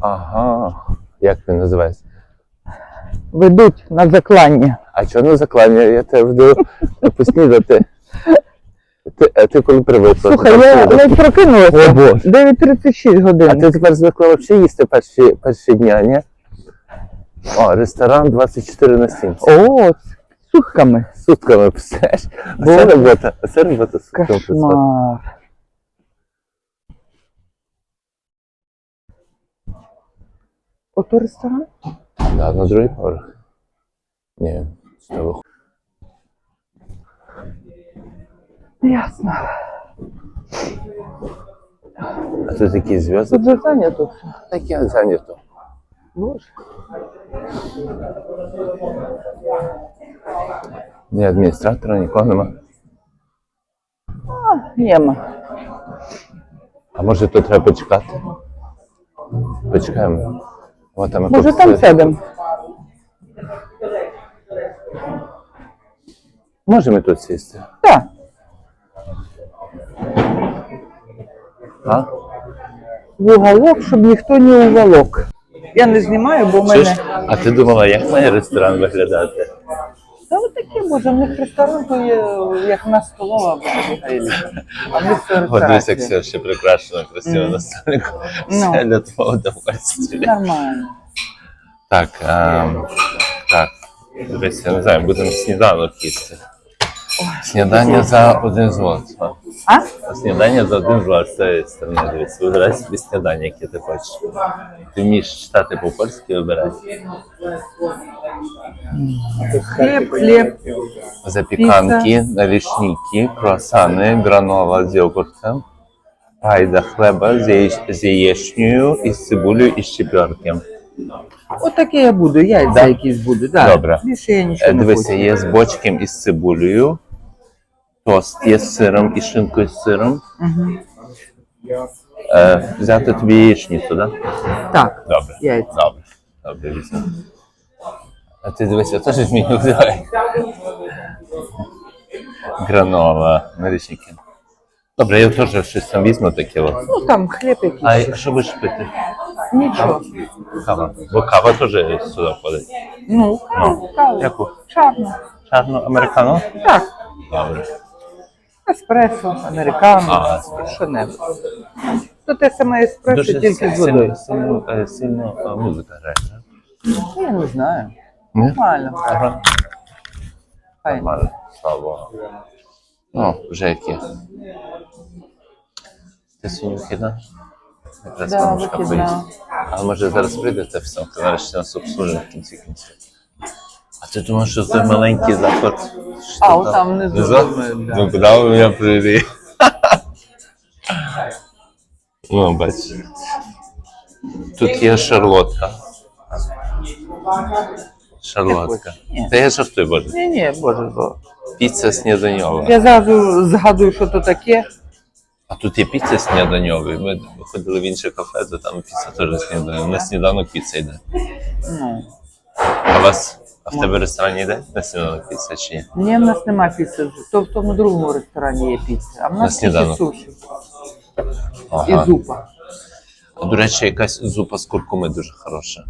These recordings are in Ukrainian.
Ага. Як він називається? Ведуть на заклання. А чого не заклання? Я тебе веду поснідати. Ти, а ти коли привикла? Слухай, я ледь прокинулася. О, Боже. 9.36 А ти тепер звикла взагалі їсти перші, перші дня, ні? О, ресторан 24 на 7. О, з сутками. Сутками писаєш. А Боже. це робота. Це робота сутками писати. Кошмар. Ото ресторан? Да, на другий поверх. Ні, знову. Ясно. А тут якісь зв'язки? Тут же зайнято все. Так я зайнято. Боже. Ні адміністратора, нікого нема. Нема. А може тут треба почекати? Почекаємо. О, там Може там сядемо? Можемо тут сісти. Так. А? В уголок, щоб ніхто не уволок. Я не знімаю, бо в мене. А ти думала, як має ресторан виглядати? От таке, може, в них ресторан то є, як на столова або А в них дивись, як ресторація. все ще прикрашено, красиво на столику. Ну. Все для твого удовольствия. Нормально. Так, ем, так. Дивись, я не знаю, будемо сніданок їсти. Снідання за один злот. А? Снідання за один злот з цієї сторони. Дивись, вибирай собі снідання, яке ти хочеш. Ти вмієш читати по-польськи вибирай. Хліб, хліб. Запіканки, налісники, круасани, гранова з йогуртом, пайда хлеба з, яєч- з яєчнею, із цибулею і щепірком. Отаке я буду, яйця Да? якісь буду. Да. Добре. Більше я нічого Е, не Дивися, хочу. є з бочком із цибулею, тост є з сиром і шинкою з сиром. Мгм. Е, взяти тобі яєчницю, так? Да? Так, Добре. яйця. Добре. Добре, візьму. А ти дивися, теж змінив давай. Гранова, налісники. Добре, я теж щось там візьму таке. От. Ну там хліб якийсь. А що будеш пити? Нічого. Кава. Бо кава теж сюди входить. Ну, каву, каву. Яку? Чарну. Чарну американо? Так. Добре. Еспресо, американо, А, що-небудь. То те саме еспресо, Дуже тільки з водою. сильно, е, сильно е, музика грає. так? Ну, Я не знаю. Ні? Нормально. Ага. Файно. Нормально, слава Богу. Ну, вже які. Ти сьогодні вихідна? Якраз Да, вихідна. поїсть. А може зараз прийдете все, ти нарешті нас обслужить в кінці кінців. А ти думаєш, що той маленький заклад? А, от там внизу? Ну, куди ви мене привели? Ну, бач. Тут є шарлотка. Шарлотка. Та я жартую, боже. Ні, ні, боже зло. Піца сніданьова. Я зразу згадую, що то таке. А тут є піца сніданьова. Ми ходили в інше кафе, то там піца теж сніданьова. На сніданок піца йде. Ну, А вас, а в тебе ресторані йде на сніданок піца чи ні? ні, в нас нема піци. То в тому другому ресторані є піца. А в На нас тільки сніданок. суші Ага. і зупа. А, До речі, якась зупа з куркуми дуже хороша.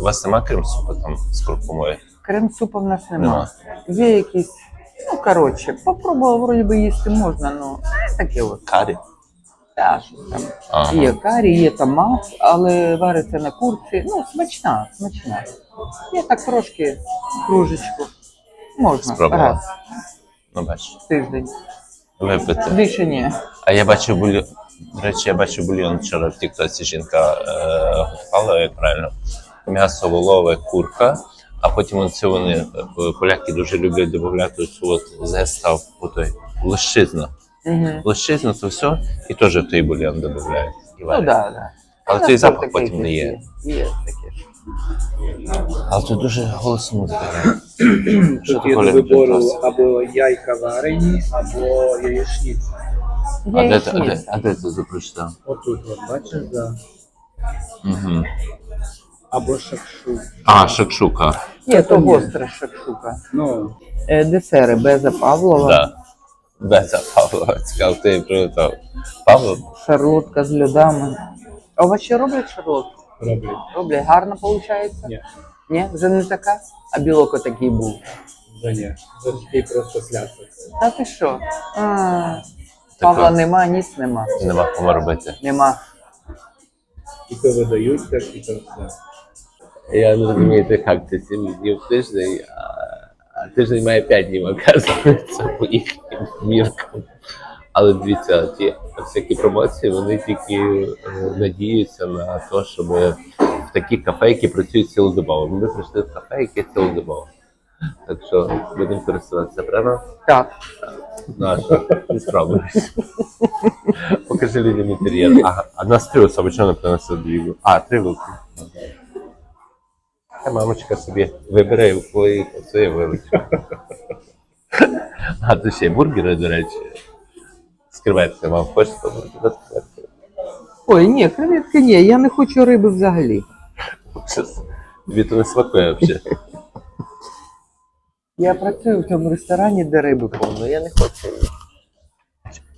У вас нема крем супу там з куркумою? Крем супу в нас Нема. нема. Є якісь, ну коротше, попробувала, вроді би їсти можна, ну таке от. Карі? Та, що там. Ага. Є карі, є томат, але вариться на курці. Ну, смачна, смачна. Є так трошки кружечку. Можна Спробувала. раз Ну, бачиш, тиждень. випити. Більше ні. А я бачив бульйон. До речі, я бачив бульйон вчора в Тіктоці жінка е, готувала, як правильно. М'ясо волове, курка, а потім оце вони, е, поляки дуже люблять додати цю от зестав, отой, лещизна. Угу. Лещизна це все, і теж в той бульйон додають. І Ну варять. да, да. Але Ну, той це запах потім не є. Є таке. Але тут дуже голосно музика. Що Тут є до вибору або яйка варені, або яєчниця. А де, ти- а, де, Яєчниця. а де ти запрочитав? Отут, от, бачиш, да. Угу. або шакшу. А, шакшука. Є то гостра шакшука. Ну, Е, Десери Беза Павлова, Да. Беца Павлова, цікаво, ти приготував. Павло? шарлотка з льодами. А у вас ще роблять шарлотку? Роблять. Роблять гарно виходить? Ні, Ні, вже не така, а білок отакий був. вже ні. Вже такий просто пляшок. Та ти що? А, Павла нема, ніц нема. Нема кому робити. Нема. І то видають, так, і то все. Я не розумію, ти як ти 7 днів в тиждень, а, а тиждень має 5 днів, оказується, по їхнім міркам. Але дивіться, ті всякі промоції, вони тільки е, надіються на те, щоб в такі кафе, які працюють цілодобово. Ми прийшли в кафе, яке цілодобово. Так що будемо користуватися, правильно? Так. Наша, не спробуєш. Покажи людям інтер'єр. Ага, а нас три особи, чого не принесли дві? А, три вилки. Та мамочка собі вибере коли це вилучу. А то ще й бургери, до речі. З креветками. Вам хочеться з? Ой, ні, креветки ні, я не хочу риби взагалі. Тобі то не смакує взагалі. Я працюю в цьому ресторані, де риби повно. Я не хочу.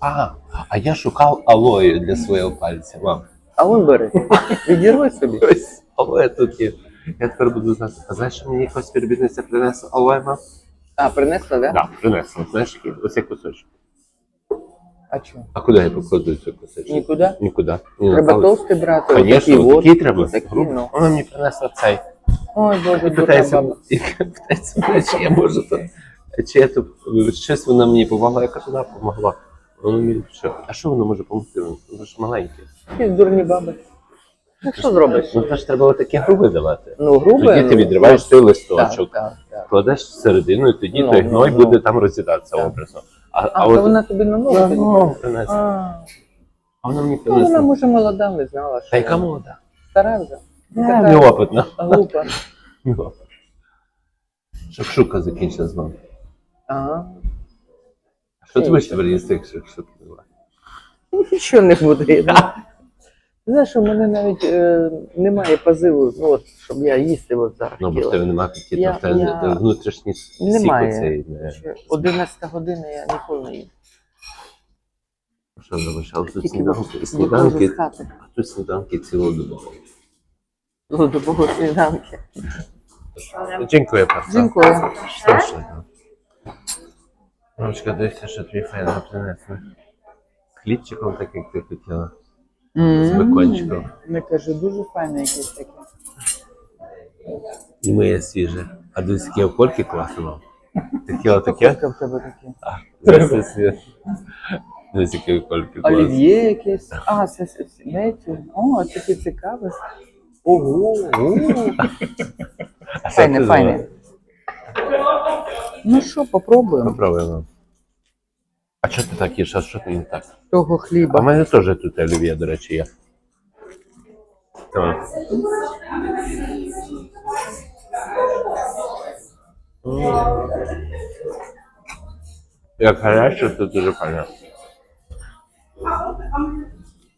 А, а я шукав алою для свого пальця, мам. А он бери. Відірвай собі. Ось алоє тут є. Я тепер буду знати. А знаєш, мені якась співробітниця принесла алоє, мам? А, принесла, да? Так, принесла. Знаєш, який? ось як кусочок. А що? А куди я покладу цей кусочок? Нікуди? Нікуди. Ні, Треба але- толстий брати. отакі Звісно, от. такі треба. Такі, ну. Вона мені принесла цей. Ой, боже, дурна баба. питається, мене, чи я можу то. Чи я тут щось вона мені допомогла, я кажу, да, допомогла. Воно мені що? А що воно може допомогти? Воно ж маленьке. Якісь дурні баби. Ну що зробиш? Ну то ж треба таке грубе давати. Ну, грубе. Тоді ти ну, відриваєш той Так, листочок, так, так. кладеш всередину, і тоді Ну, той ну, гной ну. буде там роз'їдатися Так. образно. А, а, А, от то вона тобі на нову Ну, тоді? ну, принесла. А, А вона мені ну, вона, принесла. може, молода, не знала, що. Та яка молода? Стара вже. Е, Неопитна. Глупа. Неопитна. Щоб закінчила з вами. Ага. Що ти будеш тепер їсти, якщо шука немає? Нічого не буде. Ну, Знаєш, у мене навіть е, немає позиву, ну, от, щоб я їсти от зараз Ну, бо в хотіла. тебе немає апетиту, Я- тебе я- не- внутрішній сік Немає. оцей. Не... Ще 11 година я ніколи не їм. Що? Але тут Тільки сніданки, виходжу сніданки, з хати. тут сніданки цілодобово. До Богу сніданки. Дякую, папа. Дякую. Страшно. Мамочка, дивися, що твій фен принесли. Хлібчиком, так як ти хотіла. З бекончиком. Не кажу, дуже файне якесь таке. І моє свіже. А дивись, які окольки класно мав. Ти хотіла таке? Скільки в тебе таке? А, Треба свіже. Дивись, які окольки класно. Олів'є якесь. А, це це- О, таке цікаве. Ого. А Файне, як ти файне. Ну що, попробуємо Попробуємо. А чого ти так їш? А що ти не так? того А в хліба. мене теж тут олів'є, до речі, є. Так. Як гаряче, то дуже файно.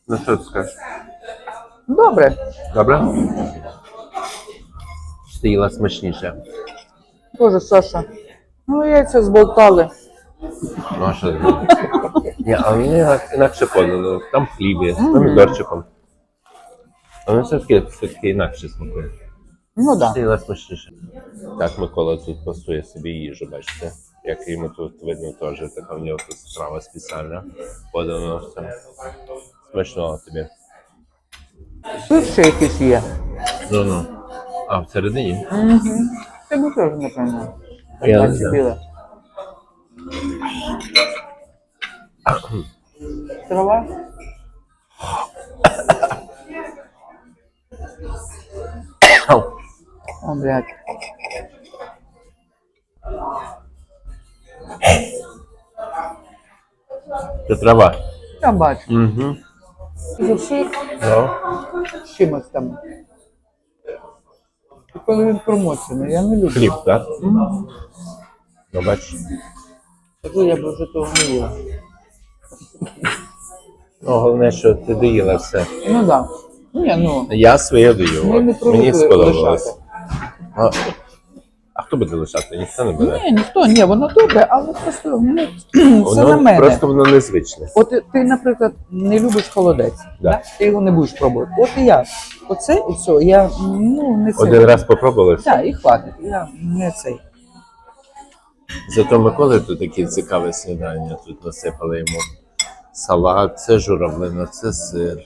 Ну що ти скажеш? Добре. Добре? Чи їла смачніше? Боже, Саша. Ну, яйця зболтали. Ну, а? Ні, а інак- інакше подано. Там хліб є, з помідорчиком. А воно все-таки, все-таки інакше смакує. Ну. Це смачніше. Так, Микола тут пасує собі їжу, бачите. Як йому тут видно теж, така в нього тут страва спеціальна. Подано все. Смачного тобі. Тут ще якісь є. Ну ну. А всередині? Угу. Тебе теж, напевно. Я не знаю. Трава? О, блядь. Це трава. Я бачу. Угу. Зашив Ну. з чимось там. Коли він промочений, я не люблю. Хліб, так? Мгм. Ну, бачиш. Кажу, я б вже того не їла. Ну, головне, що ти доїла все. Ну так. Да. Ні, ну. Я своє доїв. Ми не от. Мені привикли сподобалось. лишати. А, а хто буде лишати? Ніхто не буде. Ні, ніхто, ні, воно добре, але просто ну, Воно на мене. просто воно незвичне. От ти, наприклад, не любиш холодець, Да. да. ти його не будеш пробувати. От і я. Оце і все. Я ну не це. Один раз попробували. все. Так, і хватить. Я не цей. Зато Миколи тут такі цікаві снідання. Тут насипали йому салат, це журавлина, це сир.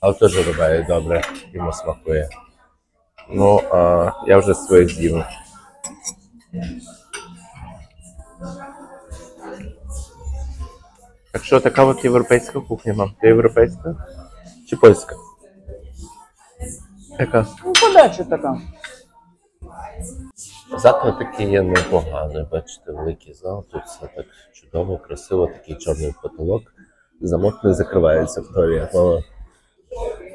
Але теж рубає добре, йому смакує. Ну, а я вже своє з'їв. Так що така от європейська кухня, мам. Ти європейська? Чи польська? Яка? Ну, подача така. Заклад такий є непоганий. Бачите, великий зал, тут все так чудово, красиво, такий чорний потолок. Замок не закривається в. Мама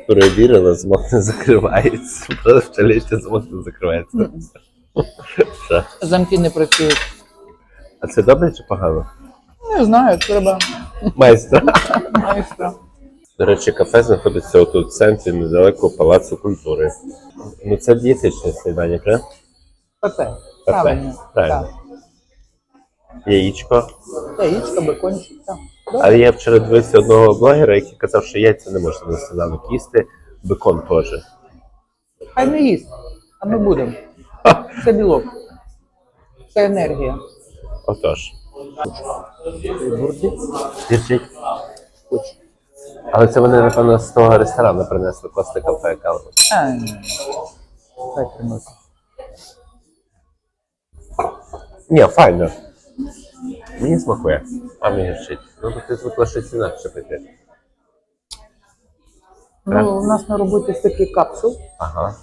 перевірила, замок не закривається. Просто туалеті замок не закривається. Все. Замки не працюють. А це добре чи погано? Не знаю, треба Майстра. майстра. До речі, кафе знаходиться отут в центрі, недалеко Палацу культури. Ну це дієтичне снідання, правда? Кафе. Правильно. Правильно. Яєчко. Так. Яєчко, бекончик. Так. Але я вчора дивився одного блогера, який казав, що яйця не можна на сніданок їсти, бекон теж. Хай не їсть, а ми будемо. Це білок. Це енергія. Отож. Держіть. Але це вони, напевно, з того ресторану принесли просто кафе каву. А, ні. Хай тримати. Ні, файно. Мені смакує. А мені вчить. Ну, бо ти звикла щось інакше пити. Ну, у нас на роботі такий капсул. Ага.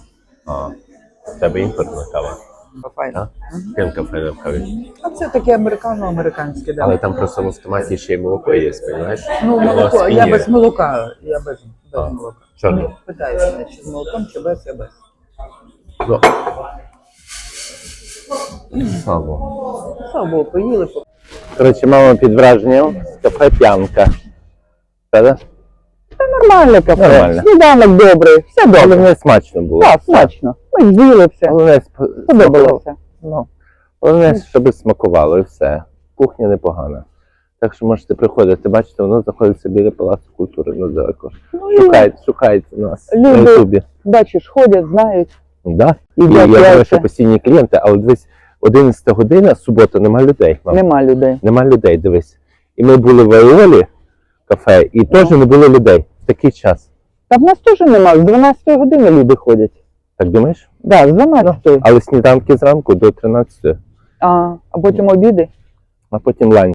А. В тебе імпортна кава. Кафе не в каві. А це таке американо-американське, да. Але там просто в автоматі ще й молоко є, розумієш? Ну, молоко, я без молока. Я без, без А, молока. чорне. Ну, Питаюся, чи з молоком, чи без, я без. Ну. Слава Богу, поїли. Коротше, мама під враженням з кафе п'янка. Правда? Нормальне кафе. Нормально. Сніданок добрий, все добре. Головне смачно було. Так, смачно. Ми з'їли все. Головне сп- Подобалося. Ну, головне, щоб смакувало і все. Кухня непогана. Так що можете приходити, бачите, воно знаходиться біля Палацу культури недалеко. Ну, і Шукайте, шукайте нас на Люди- Ютубі. бачиш, ходять, знають. Да? І І я думаю, що постійні клієнти, але дивись, 11 година, субота, нема людей. Мам. Нема людей. Нема людей, дивись. І ми були в Айолі кафе, і теж не було людей в такий час. Та в нас теж нема, з 12 години люди ходять. Так думаєш? Так, з 12. Але сніданки зранку до 13, А, а потім обіди. а потім ланч.